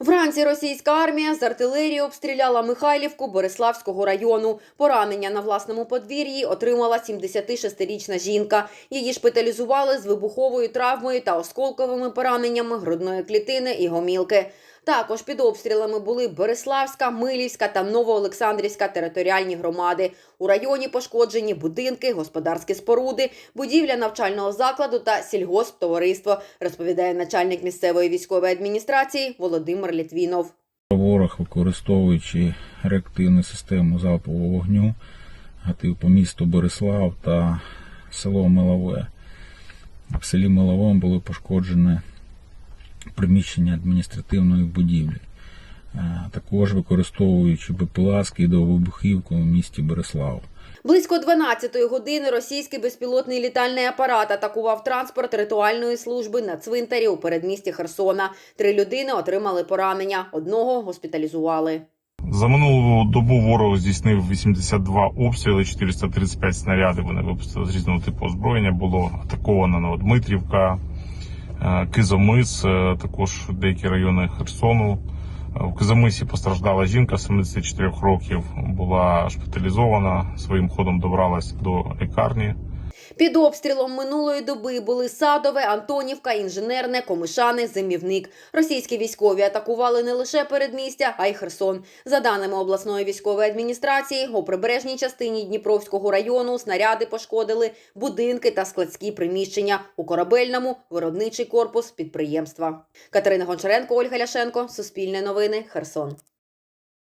Вранці російська армія з артилерії обстріляла Михайлівку Бориславського району. Поранення на власному подвір'ї отримала 76-річна жінка. Її шпиталізували з вибуховою травмою та осколковими пораненнями грудної клітини і гомілки. Також під обстрілами були Бориславська, Милівська та Новоолександрівська територіальні громади. У районі пошкоджені будинки, господарські споруди, будівля навчального закладу та сільгосптовариство, розповідає начальник місцевої військової адміністрації Володимир Літвінов. Ворог, використовуючи реактивну систему залпового вогню, гатив по місту Борислав та село Милове. В селі Миловому були пошкоджені приміщення адміністративної будівлі. Також використовуючи БПЛА, скидав вибухівку в місті Борислав. Близько 12-ї години російський безпілотний літальний апарат атакував транспорт ритуальної служби на цвинтарі у передмісті Херсона. Три людини отримали поранення, одного госпіталізували. За минулу добу ворог здійснив 82 обстріли, 435 снарядів вони випустили з різного типу озброєння. Було атаковано Новодмитрівка, е, Кизомис, е, також деякі райони Херсону. Е, В Кизомисі постраждала жінка 74 років, була шпиталізована, своїм ходом добралась до лікарні. Під обстрілом минулої доби були Садове, Антонівка, Інженерне, Комишани, Зимівник. Російські військові атакували не лише передмістя, а й Херсон. За даними обласної військової адміністрації, у прибережній частині Дніпровського району снаряди пошкодили будинки та складські приміщення у корабельному виробничий корпус підприємства. Катерина Гончаренко, Ольга Ляшенко, Суспільне новини, Херсон.